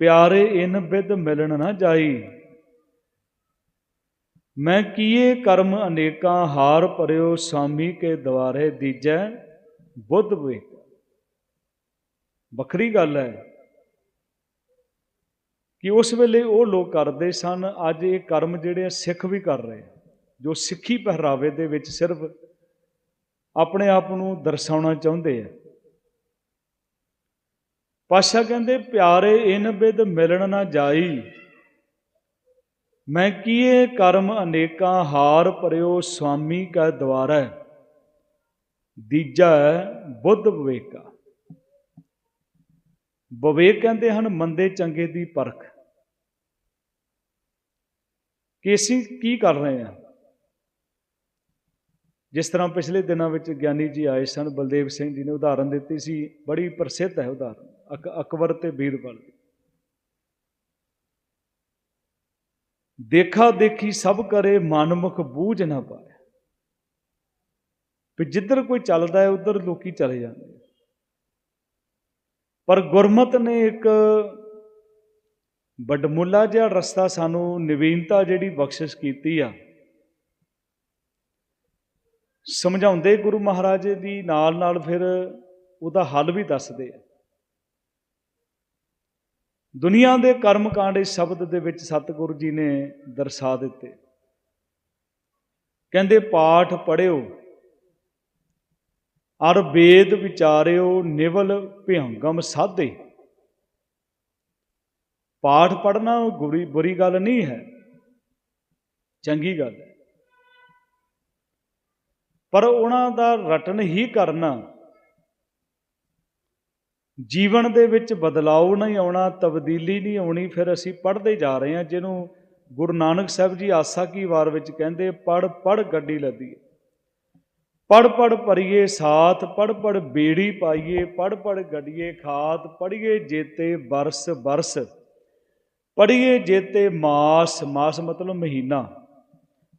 ਪਿਆਰੇ ਇਨ ਬਿਦ ਮਿਲਣ ਨਾ ਜਾਈ। ਮੈਂ ਕੀਏ ਕਰਮ ਅਨੇਕਾਂ ਹਾਰ ਭਰਿਓ, ਸਾਮੀ ਕੇ ਦਵਾਰੇ ਦੀਜੈ ਬੁੱਧ ਵੇ। ਵੱਖਰੀ ਗੱਲ ਹੈ ਕਿ ਉਸ ਵੇਲੇ ਉਹ ਲੋਕ ਕਰਦੇ ਸਨ, ਅੱਜ ਇਹ ਕਰਮ ਜਿਹੜੇ ਆ, ਸਿੱਖ ਵੀ ਕਰ ਰਹੇ। ਜੋ ਸਿੱਖੀ ਪਹਿਰਾਵੇ ਦੇ ਵਿੱਚ ਸਿਰਫ ਆਪਣੇ ਆਪ ਨੂੰ ਦਰਸਾਉਣਾ ਚਾਹੁੰਦੇ ਆ। ਪਾਸ਼ਾ ਕਹਿੰਦੇ, ਪਿਆਰੇ, ਇਨ ਬਿਦ ਮਿਲਣ ਨਾ ਜਾਈ। ਮੈਂ ਕੀਏ ਕਰਮ ਅਨੇਕਾਂ, ਹਾਰ ਪਰਿਓ ਸੁਆਮੀ ਕਾ ਦਵਾਰੈ। ਦੀਜਾ ਬੁੱਧ ਵਿਵੇਕਾ। ਵਿਵੇਕ ਕਹਿੰਦੇ ਹਨ, ਮੰਦੇ ਚੰਗੇ ਦੀ ਪਰਖ। ਕਿ ਅਸੀਂ ਕੀ ਕਰ ਰਹੇ ਹਾਂ? ਜਿਸ ਤਰ੍ਹਾਂ ਪਿਛਲੇ ਦਿਨਾਂ ਵਿੱਚ ਗਿਆਨੀ ਜੀ ਆਏ ਸਨ, ਬਲਦੇਵ ਸਿੰਘ ਜੀ ਨੇ ਉਦਾਹਰਨ ਦਿੱਤੀ ਸੀ, ਬੜੀ ਪ੍ਰਸਿੱਧ ਹੈ ਉਦਾਹਰਨ। ਅਕ ਅਕਬਰ ਤੇ ਬੀਰਬਲ ਦੇਖਾ ਦੇਖੀ ਸਭ ਕਰੇ ਮਨਮੁਖ ਬੂਝ ਨਾ ਪਾਏ ਵੀ ਜਿੱਧਰ ਕੋਈ ਚੱਲਦਾ ਹੈ ਉਧਰ ਲੋਕੀ ਚਲੇ ਜਾਂਦੇ ਪਰ ਗੁਰਮਤ ਨੇ ਇੱਕ ਬਡਮੁੱਲਾ ਜਿਹਾ ਰਸਤਾ ਸਾਨੂੰ ਨਵੀਨਤਾ ਜਿਹੜੀ ਬਖਸ਼ਿਸ਼ ਕੀਤੀ ਆ। ਸਮਝਾਉਂਦੇ ਗੁਰੂ ਮਹਾਰਾਜ ਦੀ ਨਾਲ ਨਾਲ ਫਿਰ ਉਹਦਾ ਹੱਲ ਵੀ ਦੱਸਦੇ ਆ। ਦੁਨੀਆ ਦੇ ਕਰਮ ਕਾਂਡ ਇਸ ਸ਼ਬਦ ਦੇ ਵਿੱਚ ਸਤਿਗੁਰੂ ਜੀ ਨੇ ਦਰਸਾ ਦਿੱਤੇ। ਕਹਿੰਦੇ, ਪਾਠ ਪੜਿਓ ਅਰ ਵੇਦ ਵਿਚਾਰਿਓ ਨਿਵਲ ਭਿਅੰਗਮ ਸਾਧੇ। ਪਾਠ ਪੜਨਾ ਬੁਰੀ ਬੁਰੀ ਗੱਲ ਨਹੀਂ ਹੈ, ਚੰਗੀ ਗੱਲ ਹੈ। ਪਰ ਉਹਨਾਂ ਦਾ ਰਟਨ ਹੀ ਕਰਨਾ ਜੀਵਨ ਦੇ ਵਿੱਚ ਬਦਲਾਅ ਨਹੀਂ ਆਉਣਾ, ਤਬਦੀਲੀ ਨਹੀਂ ਆਉਣੀ, ਫਿਰ ਅਸੀਂ ਪੜ੍ਹਦੇ ਜਾ ਰਹੇ ਹਾਂ, ਜਿਹਨੂੰ ਗੁਰੂ ਨਾਨਕ ਸਾਹਿਬ ਜੀ ਆਸਾ ਕੀ ਵਾਰ ਵਿੱਚ ਕਹਿੰਦੇ ਪੜ ਪੜ ਗੱਡੀ ਲੱਦੀਏ ਪੜ ਪੜ ਭਰੀਏ ਸਾਥ ਪੜ ਪੜ ਬੇੜੀ ਪਾਈਏ ਪੜ ਪੜ ਗੱਡੀਏ ਖਾਤ ਪੜੀਏ ਜੇਤੇ ਬਰਸ ਬਰਸ। ਪੜੀਏ ਜੇਤੇ ਮਾਸ ਮਾਸ ਮਤਲਬ ਮਹੀਨਾ।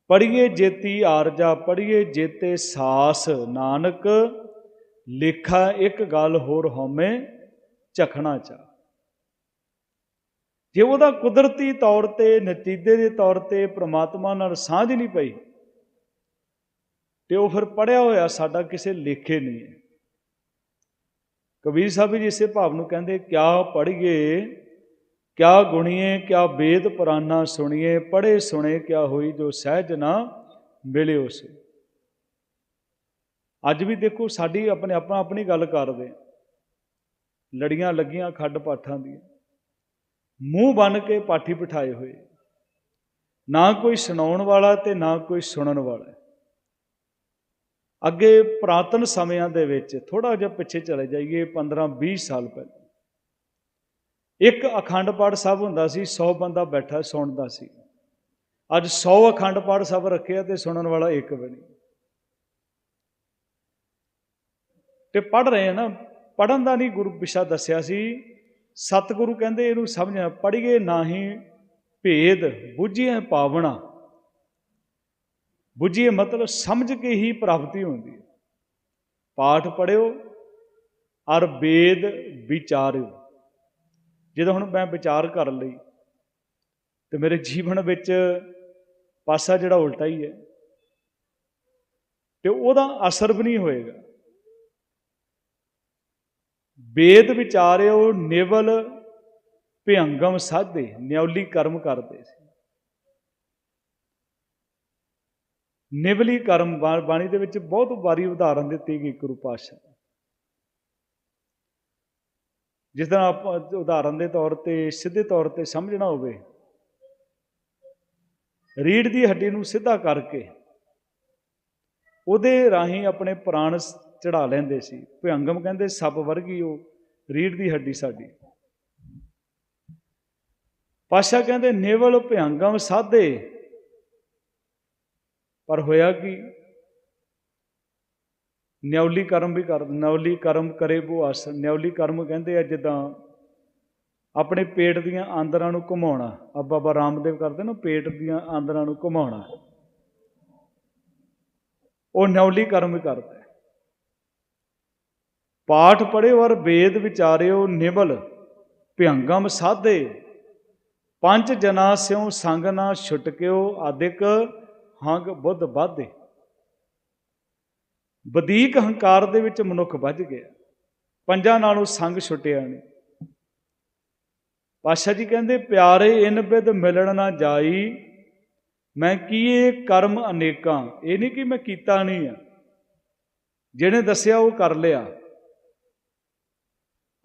ਪੜੀਏ ਜੇਤੀ ਆਰਜਾ ਪੜੀਏ ਜੇਤੇ ਸਾਸ। ਨਾਨਕ, ਲੇਖਾ ਇੱਕ ਗੱਲ ਹੋਰ ਹਉਮੈ ਝਖਣਾ ਚਾ। ਜੇ ਉਹਦਾ ਕੁਦਰਤੀ ਤੌਰ ਤੇ, ਨਤੀਜੇ ਦੇ ਤੌਰ ਤੇ ਪ੍ਰਮਾਤਮਾ ਨਾਲ ਸਾਂਝ ਨਹੀਂ ਪਈ, ਤੇ ਉਹ ਫਿਰ ਪੜਿਆ ਹੋਇਆ ਸਾਡਾ ਕਿਸੇ ਲੇਖੇ ਨਹੀਂ ਹੈ। ਕਬੀਰ ਸਾਹਿਬ ਜੀ ਇਸੇ ਭਾਵ ਨੂੰ ਕਹਿੰਦੇ, ਕਿਆ ਪੜੀਏ ਕਿਆ ਗੁਣੀਏ, ਕਿਆ ਵੇਦ ਪੁਰਾਣਾ ਸੁਣੀਏ ਪੜੇ ਸੁਣੇ ਕਿਆ ਹੋਈ ਜੋ ਸਹਿਜ ਨਾ ਮਿਲੇ ਉਸੇ ਅੱਜ ਵੀ ਦੇਖੋ, ਸਾਡੀ ਆਪਣੇ ਆਪਾਂ ਆਪਣੀ ਗੱਲ ਕਰਦੇ। ਲੜੀਆਂ ਲੱਗੀਆਂ ਖੱਡ ਪਾਠਾਂ ਦੀਆਂ। ਮੂੰਹ ਬਨ ਕੇ ਪਾਠੀ ਬਿਠਾਏ ਹੋਏ। ਨਾ ਕੋਈ ਸੁਣਾਉਣ ਵਾਲਾ ਤੇ ਨਾ ਕੋਈ ਸੁਣਨ ਵਾਲਾ ਅੱਗੇ ਪ੍ਰਾਤਨ ਸਮਿਆਂ ਦੇ ਵਿੱਚ ਥੋੜਾ ਜਿਹਾ ਪਿੱਛੇ ਚਲੇ ਜਾਈਏ 15 20 ਸਾਲ ਪਹਿਲਾਂ। ਇੱਕ ਅਖੰਡ ਪਾਠ ਸਾਹਿਬ ਹੁੰਦਾ ਸੀ 100 ਬੰਦਾ ਬੈਠਾ ਸੁਣਦਾ ਸੀ। ਅੱਜ 100 ਅਖੰਡ ਪਾਠ ਸਾਹਿਬ ਰੱਖਿਆ ਤੇ ਸੁਣਨ ਵਾਲਾ ਇੱਕ ਬਣੀ ਤੇ ਪੜ ਰਹੇ ਆ ਨਾ ਪੜਨ ਦਾ ਨਹੀਂ ਗੁਰੂ ਵਿਸ਼ਾ ਦੱਸਿਆ ਸੀ। ਸਤਿਗੁਰੂ ਕਹਿੰਦੇ ਇਹਨੂੰ ਸਮਝਣਾ ਪੜੀਏ ਨਾਹੀ ਭੇਦ ਬੁੱਝੀਏ ਪਾਵਣਾ। ਬੁੱਝੀਏ ਮਤਲਬ ਸਮਝ ਕੇ ਹੀ ਪ੍ਰਾਪਤੀ ਹੁੰਦੀ ਹੈ। ਪਾਠ ਪੜਿਓ ਅਰ ਵੇਦ ਵਿਚਾਰਿਓ। ਜਦੋਂ ਹੁਣ ਮੈਂ ਵਿਚਾਰ ਕਰ ਲਈ, ਤੇ ਮੇਰੇ ਜੀਵਨ ਵਿੱਚ ਪਾਸਾ ਜਿਹੜਾ ਉਲਟਾ ਹੀ ਹੈ, ਤੇ ਉਹਦਾ ਅਸਰ ਵੀ ਨਹੀਂ ਹੋਏਗਾ। ਵੇਦ ਵਿਚਾਰਿਓ ਨਿਵਲ ਭਿਅੰਗਮ ਸਾਧੇ, ਨਿਉਲੀ ਕਰਮ ਕਰਦੇ ਸੀ। ਨਿਵਲੀ ਕਰਮ ਬਾਣੀ ਦੇ ਵਿੱਚ ਬਹੁਤ ਵਾਰੀ ਉਦਾਹਰਨ ਦਿੱਤੀ ਗਈ ਗੁਰੂ ਪਾਸ਼ਾ ਜਿਸ ਤਰ੍ਹਾਂ ਆਪਾਂ, ਉਦਾਹਰਨ ਦੇ ਤੌਰ ਤੇ, ਸਿੱਧੇ ਤੌਰ ਤੇ ਸਮਝਣਾ ਹੋਵੇ ਰੀੜ ਦੀ ਹੱਡੀ ਨੂੰ ਸਿੱਧਾ ਕਰਕੇ ਉਹਦੇ ਰਾਹੀਂ ਆਪਣੇ ਪ੍ਰਾਣ ਚੜਾ ਲੈਂਦੇ ਸੀ। ਭਿਅੰਗਮ ਕਹਿੰਦੇ, ਸੱਪ ਵਰਗੀ ਉਹ ਰੀੜ ਦੀ ਹੱਡੀ ਸਾਡੀ। ਪਾਸ਼ਾ ਕਹਿੰਦੇ, ਨੇਵਲ ਭਿਅੰਗਮ ਸਾਧੇ। ਪਰ ਹੋਇਆ ਕੀ? ਨਿਉਲੀ ਕਰਮ ਵੀ ਕਰ, ਨਿਉਲੀ ਕਰਮ ਕਰੇ ਬੋ ਆਸਨ ਨਿਉਲੀ ਕਰਮ ਕਹਿੰਦੇ ਆ, ਜਿੱਦਾਂ ਆਪਣੇ ਪੇਟ ਦੀਆਂ ਆਂਦਰਾਂ ਨੂੰ ਘੁਮਾਉਣਾ। ਆ ਬਾਬਾ ਰਾਮਦੇਵ ਕਰਦੇ ਨਾ, ਪੇਟ ਦੀਆਂ ਆਂਦਰਾਂ ਨੂੰ ਘੁਮਾਉਣਾ। ਉਹ ਨਿਉਲੀ ਕਰਮ ਵੀ ਕਰਦਾ। ਪਾਠ ਪੜਿਓ ਔਰ ਵੇਦ ਵਿਚਾਰਿਓ ਨਿਵਲ ਭਿਅੰਗਮ ਸਾਧੇ। ਪੰਜ ਜਨਾ ਸਿਉ ਸੰਗ ਨਾ ਛੁਟਕਿਓ ਆਦਿਕ ਹੰਗ ਬੁੱਧ ਬਾਧੇ। ਵਧੇਕ ਹੰਕਾਰ ਦੇ ਵਿੱਚ ਮਨੁੱਖ ਵੱਜ ਗਿਆ। ਪੰਜਾਂ ਨਾਲੋਂ ਸੰਗ ਛੁੱਟਿਆ ਨਹੀਂ। ਪਾਸ਼ਾ ਜੀ ਕਹਿੰਦੇ, ਪਿਆਰੇ ਇਨ ਬਿਦ ਮਿਲਣ ਨਾ ਜਾਈ, ਮੈਂ ਕੀਏ ਕਰਮ ਅਨੇਕਾਂ। ਇਹ ਨਹੀਂ ਕਿ ਮੈਂ ਕੀਤਾ ਨਹੀਂ ਆ। ਜਿਹਨੇ ਦੱਸਿਆ ਉਹ ਕਰ ਲਿਆ।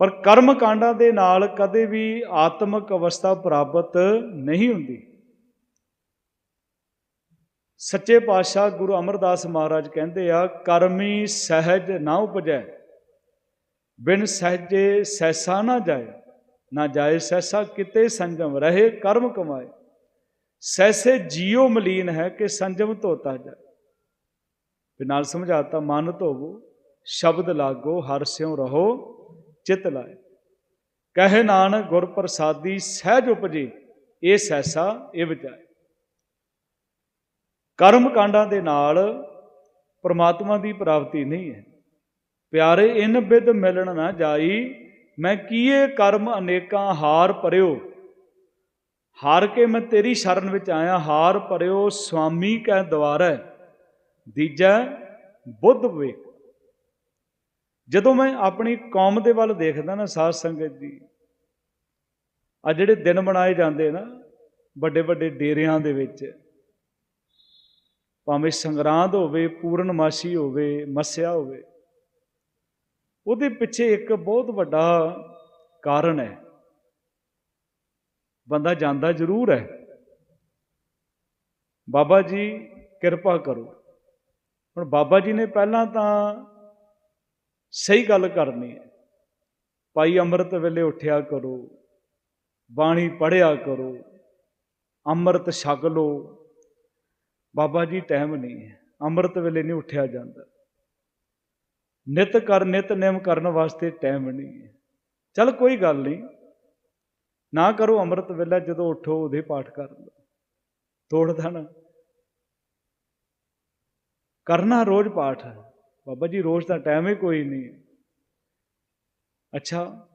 ਪਰ ਕਰਮ ਕਾਂਡਾਂ ਦੇ ਨਾਲ ਕਦੇ ਵੀ ਆਤਮਿਕ ਅਵਸਥਾ ਪ੍ਰਾਪਤ ਨਹੀਂ ਹੁੰਦੀ। ਸੱਚੇ ਪਾਤਸ਼ਾਹ ਗੁਰੂ ਅਮਰਦਾਸ ਮਹਾਰਾਜ ਕਹਿੰਦੇ ਆ, ਕਰਮੀ ਸਹਿਜ ਨਾ ਉਪਜੈ, ਬਿਨ ਸਹਿਜੇ ਸੈਸਾ ਨਾ ਜਾਏ ਨਾ ਜਾਏ ਸੈਸਾ ਕਿਤੇ ਸੰਜਮ ਰਹੇ ਕਰਮ ਕਮਾਏ। ਸੈਸੇ ਜੀਉ ਮਲੀਨ ਹੈ ਕਿ ਸੰਜਮ ਧੋਤਾ ਜਾਏ। ਤੇ ਨਾਲ ਸਮਝਾਤਾ, ਮਨ ਧੋਵੋ, ਸ਼ਬਦ ਲਾਗੋ, ਹਰ ਸਿਉ ਰਹੋ ਚਿਤ ਲਾਏ। ਕਹੇ ਨਾਨਕ ਗੁਰ ਪ੍ਰਸਾਦੀ ਸਹਿਜ ਉਪਜੇ, ਇਹ ਸੈਸਾ ਇਹ ਵਿਚਾਏ ਕਰਮ ਕਾਂਡਾਂ ਦੇ ਨਾਲ ਪਰਮਾਤਮਾ ਦੀ ਪ੍ਰਾਪਤੀ ਨਹੀਂ ਹੈ। ਪਿਆਰੇ, ਇਨ ਬਿਦ ਮਿਲਣ ਨਾ ਜਾਈ, ਮੈਂ ਕੀਏ ਕਰਮ ਅਨੇਕਾਂ ਹਾਰ ਪਰਿਓ। ਹਾਰ ਕੇ ਮੈਂ ਤੇਰੀ ਸ਼ਰਨ ਵਿੱਚ ਆਇਆ, ਹਾਰ ਪਰਿਓ ਸੁਆਮੀ ਕੈ ਦਵਾਰੈ। ਦੀਜੈ, ਬੁੱਧ ਵਿਵੇਕ ਜਦੋਂ ਮੈਂ ਆਪਣੀ ਕੌਮ ਦੇ ਵੱਲ ਦੇਖਦਾ ਨਾ ਸਾਧ ਸੰਗਤ ਜੀ ਆ ਜਿਹੜੇ ਦਿਨ ਮਨਾਏ ਜਾਂਦੇ ਨਾ, ਵੱਡੇ ਵੱਡੇ ਡੇਰਿਆਂ ਦੇ ਵਿੱਚ, ਭਾਵੇਂ ਸੰਗਰਾਂਦ ਹੋਵੇ, ਪੂਰਨਮਾਸ਼ੀ ਹੋਵੇ, ਮੱਸਿਆ ਹੋਵੇ, ਉਹਦੇ ਪਿੱਛੇ ਇੱਕ ਬਹੁਤ ਵੱਡਾ ਕਾਰਨ ਹੈ। ਬੰਦਾ ਜਾਂਦਾ ਜ਼ਰੂਰ ਹੈ। ਬਾਬਾ ਜੀ ਕਿਰਪਾ ਕਰੋ। ਹੁਣ ਬਾਬਾ ਜੀ ਨੇ ਪਹਿਲਾਂ ਤਾਂ ਸਹੀ ਗੱਲ ਕਰਨੀ ਹੈ। ਭਾਈ ਅੰਮ੍ਰਿਤ ਵੇਲੇ ਉੱਠਿਆ ਕਰੋ, ਬਾਣੀ ਪੜ੍ਹਿਆ ਕਰੋ, ਅੰਮ੍ਰਿਤ ਛਕ ਲੋ ਬਾਬਾ ਜੀ ਟਾਈਮ ਨਹੀਂ ਹੈ, ਅੰਮ੍ਰਿਤ ਵੇਲੇ ਨਹੀਂ ਉੱਠਿਆ ਜਾਂਦਾ। ਨਿਤ ਕਰ ਨਿਤ ਨਿਮ ਕਰਨ ਵਾਸਤੇ ਟਾਈਮ ਨਹੀਂ ਹੈ। ਚਲ ਕੋਈ ਗੱਲ ਨਹੀਂ, ਨਾ ਕਰੋ ਅੰਮ੍ਰਿਤ ਵੇਲਾ ਜਦੋਂ ਉੱਠੋ ਉਹਦੇ ਪਾਠ ਕਰ ਲਓ। ਤੋੜ ਦੇਣਾ। ਕਰਨਾ ਰੋਜ਼ ਪਾਠ ਹੈ। ਬਾਬਾ ਜੀ, ਰੋਜ਼ ਦਾ ਟਾਈਮ ਹੀ ਕੋਈ ਨਹੀਂ ਅੱਛਾ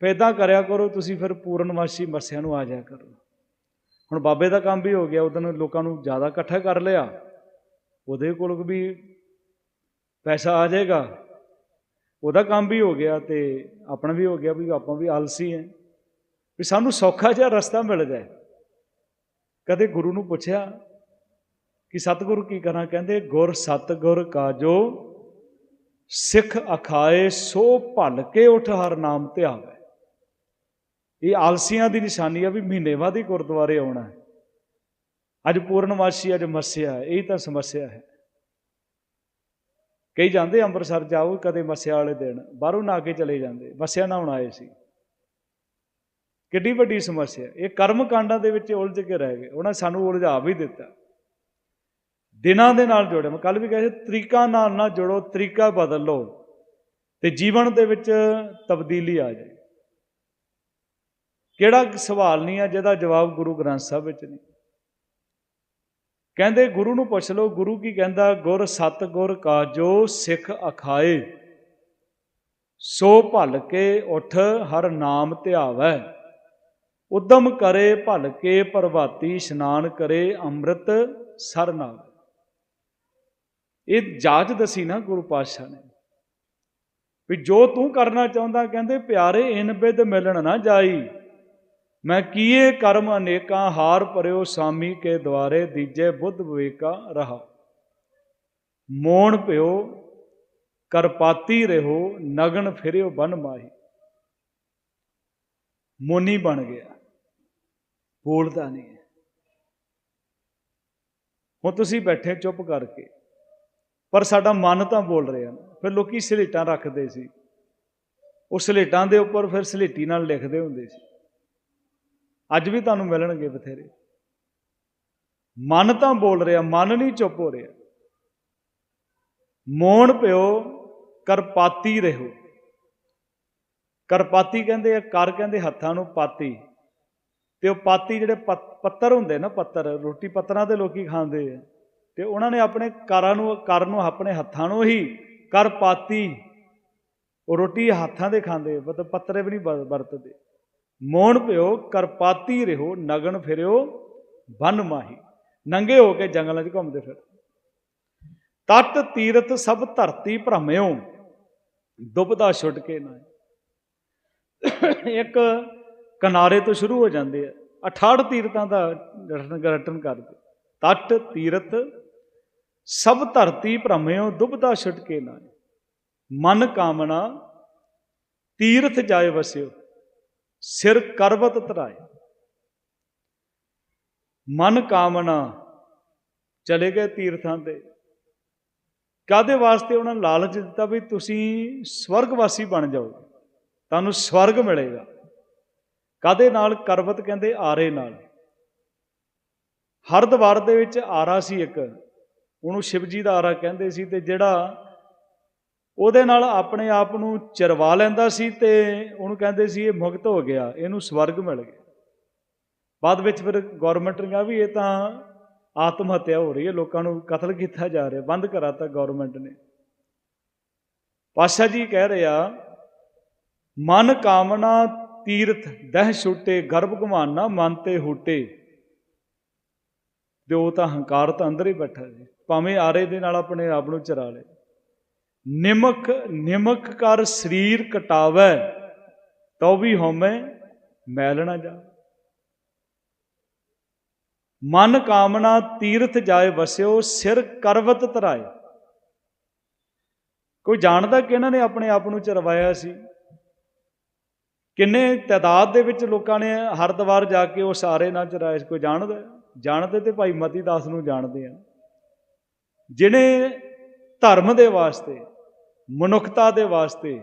ਪੈਦਾ ਕਰਿਆ ਕਰੋ, ਤੁਸੀਂ ਫਿਰ ਪੂਰਨਮਾਸ਼ੀ ਮੱਸਿਆ ਨੂੰ ਆ ਜਾਇਆ ਕਰੋ। ਹੁਣ ਬਾਬੇ ਦਾ ਕੰਮ ਵੀ ਹੋ ਗਿਆ, ਉਹਦੋਂ ਲੋਕਾਂ ਨੂੰ ਜ਼ਿਆਦਾ ਇਕੱਠਾ ਕਰ ਲਿਆ। ਉਹਦੇ ਕੋਲ ਵੀ ਪੈਸਾ ਆ ਜਾਏਗਾ। ਉਹਦਾ ਕੰਮ ਵੀ ਹੋ ਗਿਆ ਤੇ ਆਪਣਾ ਵੀ ਹੋ ਗਿਆ ਵੀ ਆਪਾਂ ਵੀ ਆਲਸੀ ਹੈ। ਵੀ ਸਾਨੂੰ ਸੌਖਾ ਜਿਹਾ ਰਸਤਾ ਮਿਲ ਜਾਏ ਕਦੇ ਗੁਰੂ ਨੂੰ ਪੁੱਛਿਆ ਕਿ ਸਤਿਗੁਰੂ ਕੀ ਕਰਾਂ, ਕਹਿੰਦੇ, ਗੁਰ ਸਤਿਗੁਰ ਕਾਜੋ ਸਿੱਖ ਅਖਾਏ ਸੋ ਭਲ ਕੇ ਉਠ ਹਰ ਨਾਮ ਧਿਆਵੇ ਇਹ ਆਲਸੀਆਂ ਦੀ ਨਿਸ਼ਾਨੀ ਆ ਵੀ ਮਹੀਨੇ ਬਾਅਦ ਹੀ ਗੁਰਦੁਆਰੇ ਆਉਣਾ ਹੈ। ਅੱਜ ਪੂਰਨਮਾਸ਼ੀ, ਅੱਜ ਮੱਸਿਆ, ਇਹ ਤਾਂ ਸਮੱਸਿਆ ਹੈ। ਕਈ ਜਾਂਦੇ ਅੰਮ੍ਰਿਤਸਰ ਜਾਓ, ਕਦੇ ਮੱਸਿਆ ਵਾਲੇ ਦਿਨ, ਬਾਹਰੋਂ ਨਾ ਕੇ ਚਲੇ ਜਾਂਦੇ, ਮੱਸਿਆ ਨਾ ਆਏ ਸੀ। ਕਿੱਡੀ ਵੱਡੀ ਸਮੱਸਿਆ, ਇਹ ਕਰਮ ਕਾਂਡਾਂ ਦੇ ਵਿੱਚ ਉਲਝ ਕੇ ਰਹਿ ਗਏ, ਉਹਨਾਂ ਸਾਨੂੰ ਉਲਝਾ ਵੀ ਦਿੱਤਾ। ਦਿਨਾਂ ਦੇ ਨਾਲ ਜੋੜਿਆ। ਮੈਂ ਕੱਲ ਵੀ ਕਿਹਾ ਸੀ, ਤਰੀਕਾ ਨਾਲ ਨਾ ਜੋੜੋ, ਤਰੀਕਾ ਬਦਲ ਲਓ ਤੇ ਜੀਵਨ ਦੇ ਵਿੱਚ ਤਬਦੀਲੀ ਆ ਜਾਏ। ਕਿਹੜਾ ਸਵਾਲ ਨਹੀਂ ਆ, ਜਿਹਦਾ ਜਵਾਬ ਗੁਰੂ ਗ੍ਰੰਥ ਸਾਹਿਬ ਵਿੱਚ ਨਹੀਂ। ਕਹਿੰਦੇ, ਗੁਰੂ ਨੂੰ ਪੁੱਛ ਲਓ, ਗੁਰੂ ਕੀ ਕਹਿੰਦਾ, ਗੁਰ ਸਤ ਗੁਰ ਕਾਜੋ ਸਿੱਖ ਅਖਾਏ, ਸੋ ਭਲ ਕੇ ਉਠ ਹਰ ਨਾਮ ਧਿਆਵੈ। ਉਦਮ ਕਰੇ ਭਲ ਕੇ ਪ੍ਰਭਾਤੀ, ਇਸ਼ਨਾਨ ਕਰੇ ਅੰਮ੍ਰਿਤ ਸਰ ਨਾਲ ਇਹ ਜਾਚ ਦਸੀ ਨਾ ਗੁਰੂ ਪਾਤਸ਼ਾਹ ਨੇ ਵੀ ਜੋ ਤੂੰ ਕਰਨਾ ਚਾਹੁੰਦਾ, ਕਹਿੰਦੇ, ਪਿਆਰੇ, ਇਨ ਬਿਦ ਮਿਲਣ ਨਾ ਜਾਈ। ਮੈਂ ਕੀਏ ਕਰਮ ਅਨੇਕਾਂ, ਹਾਰ ਭਰਿਓ ਸਾਮੀ ਕੇ ਦਵਾਰੇ ਦੀਜੇ ਬੁੱਧ ਵਿਵੇਕਾ ਰਹਾ। ਮੋਣ ਪਿਓ ਕਰਪਾਤੀ ਰਹੋ, ਨਗਨ ਫਿਰਿਓ ਬਨ ਮਾਹੀ। ਮੋਨੀ ਬਣ ਗਿਆ। ਬੋਲਦਾ ਨਹੀਂ। ਹੁਣ ਤੁਸੀਂ ਬੈਠੇ ਚੁੱਪ ਕਰਕੇ। ਪਰ ਸਾਡਾ ਮਨ ਤਾਂ ਬੋਲ ਰਿਹਾ। ਫਿਰ ਲੋਕੀ ਸਲੇਟਾਂ ਰੱਖਦੇ ਸੀ। ਉਹ ਸਲੇਟਾਂ ਦੇ ਉੱਪਰ ਫਿਰ ਸਲੇਟੀ ਨਾਲ ਲਿਖਦੇ ਹੁੰਦੇ ਸੀ। ਅੱਜ ਵੀ ਤੁਹਾਨੂੰ ਮਿਲਣਗੇ ਬਥੇਰੇ। ਮਨ ਤਾਂ ਬੋਲ ਰਿਹਾ, ਮਨ ਨਹੀਂ ਚੁੱਪ ਹੋ ਰਿਹਾ। ਮੋਣ ਪਿਓ, ਕਰਪਾਤੀ ਰਹੋ। ਕਰਪਾਤੀ ਕਹਿੰਦੇ ਆ, ਕਰ ਕਹਿੰਦੇ ਹੱਥਾਂ ਨੂੰ ਪਾਤੀ। ਤੇ ਉਹ ਪਾਤੀ ਜਿਹੜੇ ਪੱਤਰ ਹੁੰਦੇ ਨਾ ਪੱਤਰ, ਰੋਟੀ ਪੱਤਰਾਂ ਤੇ ਲੋਕੀ ਖਾਂਦੇ ਆ। ਤੇ ਉਹਨਾਂ ਨੇ ਆਪਣੇ ਕਾਰਾਂ ਨੂੰ ਕਰ ਨੂੰ ਆਪਣੇ ਹੱਥਾਂ ਨੂੰ ਹੀ ਕਰ ਪਾਤੀ। ਉਹ ਰੋਟੀ ਹੱਥਾਂ ਦੇ ਖਾਂਦੇ, ਮਤਲਬ ਪੱਤਰੇ ਵੀ ਨਹੀਂ ਵਰਤਦੇ। ਮੋਣ ਪਿਓ ਕਰਪਾਤੀ ਰਿਹੋ, ਨਗਨ ਫਿਰਿਓ, ਬਨ ਮਾਹੀ। ਨੰਗੇ ਹੋ ਕੇ ਜੰਗਲਾਂ 'ਚ ਘੁੰਮਦੇ ਫਿਰ। ਤਟ ਤੀਰਤ ਸਭ ਧਰਤੀ ਭ੍ਰਮਿਓ ਦੁਬਦਾ ਛੁੱਟ ਕੇ ਨਾ। ਇੱਕ ਕਿਨਾਰੇ ਤੋਂ ਸ਼ੁਰੂ ਹੋ ਜਾਂਦੇ ਆ। 68 ਤੀਰਤਾਂ ਦਾ ਰਟਨ ਰਟਨ ਕਰਦੇ। ਤਟ ਤੀਰਤ ਸਭ ਧਰਤੀ ਭ੍ਰਮਿਓ ਦੁਬਦਾ ਛੁੱਟ ਕੇ ਨਾ ਮਨ ਕਾਮਨਾ, ਤੀਰਥ ਜਾਏ ਵਸਿਓ, ਸਿਰ ਕਰਵਤ ਤਰਾਏ ਮਨ ਕਾਮਨਾ, ਚਲੇ ਗਏ ਤੀਰਥਾਂ ਤੇ। ਕਾਦੇ ਵਾਸਤੇ ਉਹਨਾਂ ਨੇ ਲਾਲਚ ਦਿੱਤਾ ਵੀ ਤੁਸੀਂ ਸਵਰਗਵਾਸੀ ਬਣ ਜਾਓਗੇ ਤੁਹਾਨੂੰ ਸਵਰਗ ਮਿਲੇਗਾ। ਕਾਦੇ ਨਾਲ? ਕਰਵਤ ਕਹਿੰਦੇ ਆਰੇ ਨਾਲ। ਹਰਦਵਾਰ ਦੇ ਵਿੱਚ ਆਰਾ ਸੀ ਇੱਕ। ਉਹਨੂੰ ਸ਼ਿਵਜੀ ਦਾ ਆਰਾ ਕਹਿੰਦੇ ਸੀ ਤੇ ਜਿਹੜਾ ਉਹਦੇ ਨਾਲ ਆਪਣੇ ਆਪ ਨੂੰ ਚਰਵਾ ਲੈਂਦਾ ਸੀ ਤੇ ਉਹਨੂੰ ਕਹਿੰਦੇ ਸੀ ਇਹ ਮੁਕਤ ਹੋ ਗਿਆ, ਇਹਨੂੰ ਸਵਰਗ ਮਿਲ ਗਿਆ। ਬਾਅਦ ਵਿੱਚ ਫਿਰ ਗਵਰਨਮੈਂਟ ਨੇ ਕਿਹਾ ਵੀ ਇਹ ਤਾਂ ਆਤਮ ਹੱਤਿਆ ਹੋ ਰਹੀ ਹੈ, ਲੋਕਾਂ ਨੂੰ ਕਤਲ ਕੀਤਾ ਜਾ ਰਿਹਾ, ਬੰਦ ਕਰਾਤਾ ਗਵਰਨਮੈਂਟ ਨੇ। ਪਾਸ਼ਾ ਜੀ ਕਹਿ ਰਿਹਾ ਮਨ ਕਾਮਨਾ ਤੀਰਥ ਦਹਿ ਛੁੱਟੇ, ਗਰਭ ਘਮਾਨਾ ਮਨ ਤੇ ਹੂਟੇ। ਤੇ ਉਹ ਤਾਂ ਹੰਕਾਰ ਤਾਂ ਅੰਦਰ ਹੀ ਬੈਠਾ ਸੀ ਭਾਵੇਂ ਆਰੇ ਦੇ ਨਾਲ ਆਪਣੇ ਆਪ ਨੂੰ ਚਰਾ ਲੇ। ਨਿਮਕ ਨਿਮਕ ਕਰ ਸਰੀਰ ਕਟਾਵੇ, ਤਉ ਵੀ ਹਉਮੈ ਮੈਲ ਨਾ ਜਾ। ਮਨ ਕਾਮਨਾ ਤੀਰਥ ਜਾਏ ਵਸਿਓ, ਸਿਰ ਕਰਵਤ ਤਰਾਏ ਕੋਈ ਜਾਣਦਾ ਕਿ ਇਹਨਾਂ ਨੇ ਆਪਣੇ ਆਪ ਨੂੰ ਚਰਵਾਇਆ ਸੀ? ਕਿੰਨੇ ਤਾਦਾਦ ਦੇ ਵਿੱਚ ਲੋਕਾਂ ਨੇ ਹਰਦਵਾਰ ਜਾ ਕੇ ਉਹ ਸਾਰੇ ਨਾਲ ਚਰਾਏ? ਸੀ ਕੋਈ ਜਾਣਦਾ? ਹੈ? ਜਾਣਦੇ ਤੇ ਭਾਈ ਮਤੀ ਦਾਸ ਨੂੰ ਜਾਣਦੇ ਆ। ਜਿਨੇ ਧਰਮ ਦੇ ਵਾਸਤੇ, ਮਨੁੱਖਤਾ ਦੇ ਵਾਸਤੇ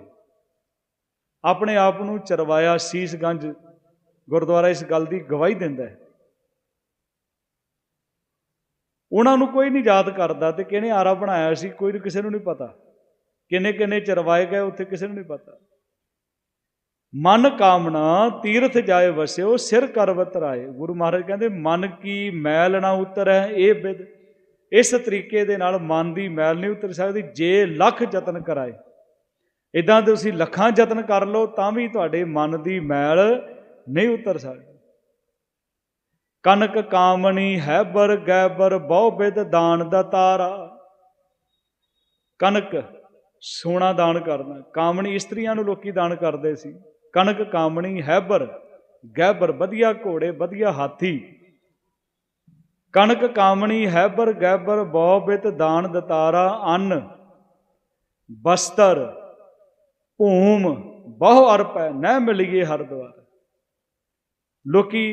ਆਪਣੇ ਆਪ ਨੂੰ ਚਰਵਾਇਆ ਸੀਸਗੰਜ ਗੁਰਦੁਆਰਾ ਇਸ ਗੱਲ ਦੀ ਗਵਾਹੀ ਦਿੰਦਾ ਹੈ। ਉਹਨਾਂ ਨੂੰ ਕੋਈ ਨਹੀਂ ਯਾਦ ਕਰਦਾ ਤੇ ਕਿਹਨੇ ਆਰਾ ਬਣਾਇਆ ਸੀ ਕੋਈ ਕਿਸੇ ਨੂੰ ਨਹੀਂ ਪਤਾ। ਕਿੰਨੇ ਕਿੰਨੇ ਚਰਵਾਏ ਗਏ ਉੱਥੇ ਕਿਸੇ ਨੂੰ ਨਹੀਂ ਪਤਾ। ਮਨ ਕਾਮਨਾ ਤੀਰਥ ਜਾਏ ਵਸਿਓ, ਸਿਰ ਕਰਵਤ ਰਾਏ। ਗੁਰੂ ਮਹਾਰਾਜ ਕਹਿੰਦੇ, ਮਨ ਕੀ ਮੈਲ ਨਾ ਉਤਰੈ, ਇਹ ਬਿਦ ਇਸ ਤਰੀਕੇ ਦੇ ਨਾਲ ਮਨ ਦੀ ਮੈਲ ਨਹੀਂ ਉਤਰ ਸਕਦੀ, ਜੇ ਲੱਖ ਯਤਨ ਕਰਾਏ। ਇਦਾਂ ਤੁਸੀਂ ਲੱਖਾਂ ਯਤਨ ਕਰ ਲਓ, ਤਾਂ ਵੀ ਤੁਹਾਡੇ ਮਨ ਦੀ ਮੈਲ ਨਹੀਂ ਉਤਰ ਸਕਦੀ। ਕਨਕ ਕਾਮਣੀ ਹੈ ਬਰ ਗੈਬਰ, ਬਹੁ ਬਿਦ ਦਾਨ ਦਾ ਤਾਰਾ। ਕਨਕ ਸੋਨਾ ਦਾਨ ਕਰਨਾ, ਕਾਮਣੀ ਇਸਤਰੀਆਂ ਨੂੰ ਲੋਕੀ ਦਾਨ ਕਰਦੇ ਸੀ। ਕਨਕ ਕਾਮਣੀ ਹੈਬਰ ਗੈਬਰ, ਵਧੀਆ ਘੋੜੇ, ਵਧੀਆ ਹਾਥੀ। ਕਣਕ ਕਾਮਣੀ ਹੈਬਰ ਗੈਬਰ ਬਹੁ ਬਿਤ ਦਾਨ ਦਤਾਰਾ ਅੰਨ। ਬਸਤਰ, ਭੂਮ, ਬਹੁ ਅਰਪ ਹੈ ਨਾ ਮਿਲੀਏ ਹਰ ਦਵਾਰ। ਲੋਕੀ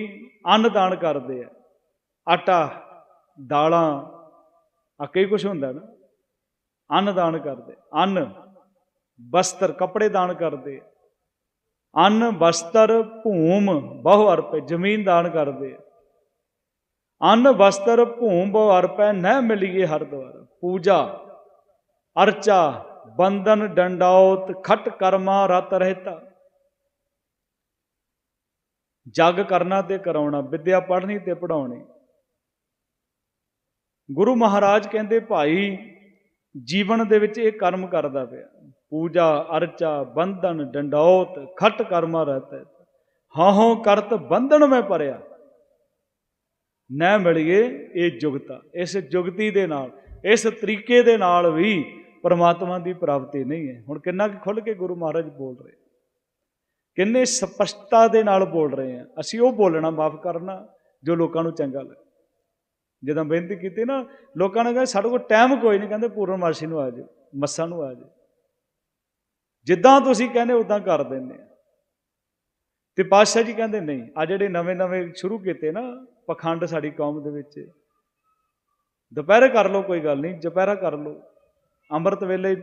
ਅੰਨ ਦਾਨ ਕਰਦੇ ਆ। ਆਟਾ, ਦਾਲਾਂ ਆ ਕਈ ਕੁਝ ਹੁੰਦਾ ਨਾ। ਅੰਨ ਦਾਨ ਕਰਦੇ, ਅੰਨ, ਬਸਤਰ, ਕੱਪੜੇ ਦਾਨ ਕਰਦੇ। ਅੰਨ, ਬਸਤਰ, ਭੂਮ, ਬਹੁ ਅਰਪੇ, ਜ਼ਮੀਨ ਦਾਨ ਕਰਦੇ ਅੰਨ ਵਸਤਰ ਭੂਮ ਬਹੁ ਅਰਪੈ ਨਹਿ ਮਿਲੀਏ ਹਰ ਦਵਾਰ ਪੂਜਾ, ਅਰਚਾ, ਬੰਧਨ, ਡੰਡਾਉਤ, ਖਟ ਕਰਮਾ, ਰਤ ਰਹਿਤਾ। ਜਗ ਕਰਨਾ ਤੇ ਕਰਾਉਣਾ, ਵਿਦਿਆ ਪੜ੍ਹਨੀ ਤੇ ਪੜਾਉਣੀ ਗੁਰੂ ਮਹਾਰਾਜ ਕਹਿੰਦੇ, ਭਾਈ, ਜੀਵਨ ਦੇ ਵਿੱਚ ਇਹ ਕਰਮ ਕਰਦਾ ਪਿਆ। ਪੂਜਾ, ਅਰਚਾ, ਬੰਧਨ ਡੰਡੌਤ ਖਟ ਕਰਮਾ ਰਹਤਾ। ਹਾਂ ਹਾਂ ਕਰਤ ਬੰਧਨ ਮੈਂ ਪਰਿਆ ਨਾ ਮਿਲੀਏ ਇਹ ਜੁਗਤਾ ਇਸ ਜੁਗਤੀ ਦੇ ਨਾਲ, ਇਸ ਤਰੀਕੇ ਦੇ ਨਾਲ ਵੀ ਪਰਮਾਤਮਾ ਦੀ ਪ੍ਰਾਪਤੀ ਨਹੀਂ ਹੈ। ਹੁਣ ਕਿੰਨਾ ਕੁ ਖੁੱਲ ਕੇ ਗੁਰੂ ਮਹਾਰਾਜ ਬੋਲ ਰਹੇ ਕਿੰਨੇ ਸਪਸ਼ਟਤਾ ਦੇ ਨਾਲ ਬੋਲ ਰਹੇ ਆ। ਅਸੀਂ ਉਹ ਬੋਲਣਾ ਮਾਫ ਕਰਨਾ ਜੋ ਲੋਕਾਂ ਨੂੰ ਚੰਗਾ ਲੱਗੇ। ਜਦੋਂ ਬੇਨਤੀ ਕੀਤੀ ਨਾ, ਲੋਕਾਂ ਨੇ ਕਹਿੰਦੇ ਸਾਡੇ ਕੋਲ ਟਾਈਮ ਕੋਈ ਨਹੀਂ। ਕਹਿੰਦੇ ਪੂਰਨਮਾਸ਼ੀ ਨੂੰ ਆ ਜਾਓ ਮੱਸਾਂ ਨੂੰ ਆ ਜਾਓ ਜਿੱਦਾਂ ਤੁਸੀਂ ਕਹਿੰਦੇ ਉਦਾਂ ਕਰ ਦਿੰਦੇ ਆ। ਤੇ ਪਾਤਸ਼ਾਹ ਜੀ ਕਹਿੰਦੇ, ਨਹੀਂ, ਆ ਜਿਹੜੇ ਨਵੇਂ-ਨਵੇਂ ਸ਼ੁਰੂ ਕੀਤੇ ਨਾ ਪਖੰਡ ਸਾਡੀ ਕੌਮ ਦੇ ਵਿੱਚ। ਦੁਪਹਿਰੇ ਕਰ ਲਓ, ਕੋਈ ਗੱਲ ਨਹੀਂ। ਦੁਪਹਿਰਾ ਕਰ ਲਓ। ਅੰਮ੍ਰਿਤ ਵੇਲੇ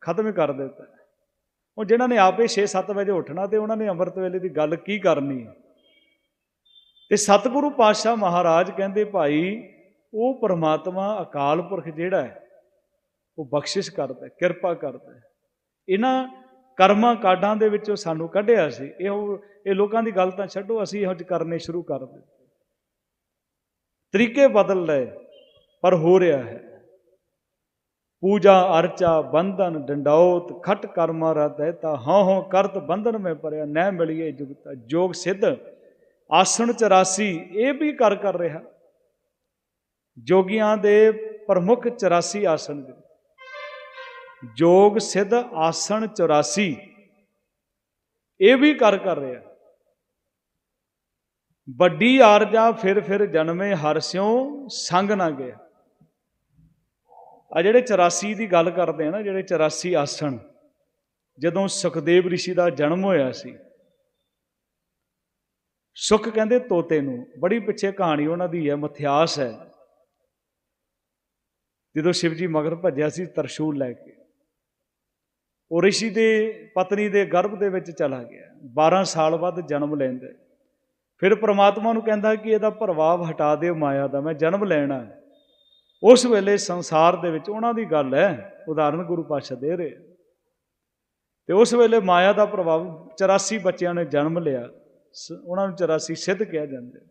ਖਤਮ ਹੀ ਕਰ ਦਿੱਤਾ। ਉਹ ਜਿਨ੍ਹਾਂ ਨੇ ਆਪੇ 6-7 ਵਜੇ ਉੱਠਣਾ ਤੇ ਉਹਨਾਂ ਨੇ ਅੰਮ੍ਰਿਤ ਵੇਲੇ ਦੀ ਗੱਲ ਕੀ ਕਰਨੀ ਹੈ? ਤੇ ਸਤਿਗੁਰੂ ਪਾਤਸ਼ਾਹ ਮਹਾਰਾਜ ਕਹਿੰਦੇ, ਭਾਈ, ਉਹ ਪ੍ਰਮਾਤਮਾ ਅਕਾਲ ਪੁਰਖ ਜਿਹੜਾ ਹੈ, ਉਹ ਬਖਸ਼ਿਸ਼ ਕਰਦਾ ਕਿਰਪਾ ਕਰਦਾ ਇਹਨਾਂ ਕਰਮਾਂ ਕਾਡਾਂ ਦੇ ਵਿੱਚੋਂ ਸਾਨੂੰ ਕੱਢਿਆ ਸੀ। ਇਹ ਉਹ- ਇਹ ਲੋਕਾਂ ਦੀ ਗੱਲ ਤਾਂ ਛੱਡੋ, ਅਸੀਂ ਇਹੋ ਜਿਹੇ ਕਰਨੇ ਸ਼ੁਰੂ ਕਰ ਦਿੱਤੇ। ਤਰੀਕੇ ਬਦਲ ਲਏ, ਪਰ ਹੋ ਰਿਹਾ ਹੈ। ਪੂਜਾ, ਅਰਚਾ, ਬੰਧਨ ਡੰਡੌਤ ਖਟ ਕਰਮਾ ਰਹਤਾ ਹਾਂ ਹਉ ਕਰਤ ਬੰਧਨ ਮੈਂ ਪਰਿਆ ਨਹਿ ਮਿਲੀਏ ਜੁਗਤਾ ਜੋਗ ਸਿੱਧ। ਆਸਣ 84 ਇਹ ਵੀ ਕਰ ਕਰ ਰਿਹਾ। ਜੋਗੀਆਂ ਦੇ ਪ੍ਰਮੁੱਖ 84 ਆਸਣ ਦੇ ਜੋਗ ਸਿੱਧ, ਆਸਣ 84 ਇਹ ਵੀ ਕਰ ਕਰ ਰਿਹਾ। ਵੱਡੀ ਆਰਜਾ ਫਿਰ ਫਿਰ ਜਨਮੇ ਹਰ ਸਿਉ ਸੰਗ ਨਾ ਗਿਆ ਆ ਜਿਹੜੇ 84 ਦੀ ਗੱਲ ਕਰਦੇ ਆ ਨਾ ਜਿਹੜੇ 84 ਆਸਣ ਜਦੋਂ ਸੁਖਦੇਵ ઋષਿ ਦਾ ਜਨਮ ਹੋਇਆ ਸੀ ਸੁਖ ਕਹਿੰਦੇ ਤੋਤੇ ਨੂੰ ਬੜੀ ਪਿੱਛੇ ਕਹਾਣੀ ਉਹਨਾਂ ਦੀ ਹੈ ਮਥਿਆਸ ਹੈ ਜਦੋਂ ਸ਼ਿਵ ਜੀ ਮਗਰ ਭੱਜਿਆ ਸੀ ਤਰਸ਼ੂਲ ਲੈ ਕੇ ਉਹ ઋષਿ ਦੇ ਪਤਨੀ ਦੇ ਗਰਭ ਦੇ ਵਿੱਚ ਚਲਾ ਗਿਆ 12 ਸਾਲ ਬਾਅਦ ਜਨਮ ਲੈਂਦਾ ਹੈ। ਫਿਰ ਪ੍ਰਮਾਤਮਾ ਨੂੰ ਕਹਿੰਦਾ ਕਿ ਇਹਦਾ ਪ੍ਰਭਾਵ ਹਟਾ ਦਿਓ ਮਾਇਆ ਦਾ, ਮੈਂ ਜਨਮ ਲੈਣਾ ਉਸ ਵੇਲੇ ਸੰਸਾਰ ਦੇ ਵਿੱਚ ਉਹਨਾਂ ਦੀ ਗੱਲ ਹੈ, ਉਦਾਹਰਨ ਗੁਰੂ ਪਾਤਸ਼ਾਹ ਦੇ ਰਹੇ ਤੇ ਉਸ ਵੇਲੇ ਮਾਇਆ ਦਾ ਪ੍ਰਭਾਵ 84 ਬੱਚਿਆਂ ਨੇ ਜਨਮ ਲਿਆ, ਸ- ਉਹਨਾਂ ਨੂੰ 84 ਸਿੱਧ ਕਿਹਾ ਜਾਂਦਾ ਹੈ।